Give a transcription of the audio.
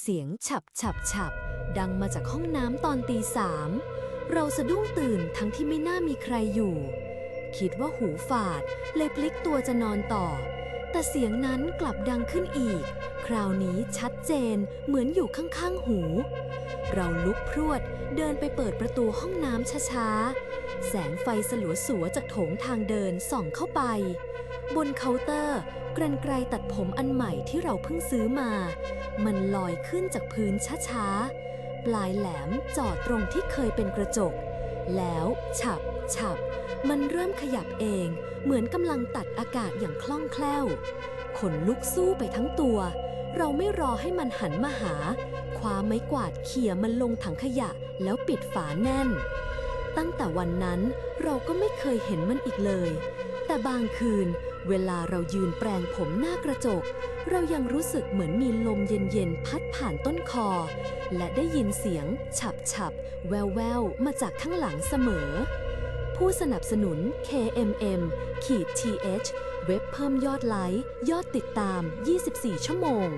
เสียงฉับฉับฉับดังมาจากห้องน้ำตอนตีสาม เราสะดุ้งตื่นทั้งที่ไม่น่ามีใครอยู่ คิดว่าหูฝาด เลยพลิกตัวจะนอนต่อ แต่เสียงนั้นกลับดังขึ้นอีก คราวนี้ชัดเจนเหมือนอยู่ข้างๆหู เราลุกพรวดเดินไปเปิดประตูห้องน้ำช้าๆ แสงไฟสลัวสัวๆจากโถงทางเดินส่องเข้าไป บนเคาน์เตอร์กรรไกรตัดผมอันใหม่ที่เราเพิ่งซื้อมา มันลอยขึ้นจากพื้นช้าๆ ปลายแหลมจอดตรงที่เคยเป็นกระจก แล้วฉับฉับ มันเริ่มขยับเองเหมือนกำลังตัดอากาศอย่างคล่องแคล่ว ขนลุกสู้ไปทั้งตัว เราไม่รอให้มันหันมาหา คว้าไม้กวาดเขี่ยมันลงถังขยะแล้วปิดฝาแน่น ตั้งแต่วันนั้นเราก็ไม่เคยเห็นมันอีกเลย แต่บางคืน เวลาเรายืนแปลงผมหน้ากระจก เรายังรู้สึกเหมือนมีลมเย็นๆพัดผ่านต้นคอ และได้ยินเสียง ฉับฉับๆแววแววๆมาจากข้างหลังเสมอ ผู้สนับสนุน KMM ขีด TH เว็บเพิ่มยอดไลค์ ยอดติดตาม 24 ชั่วโมง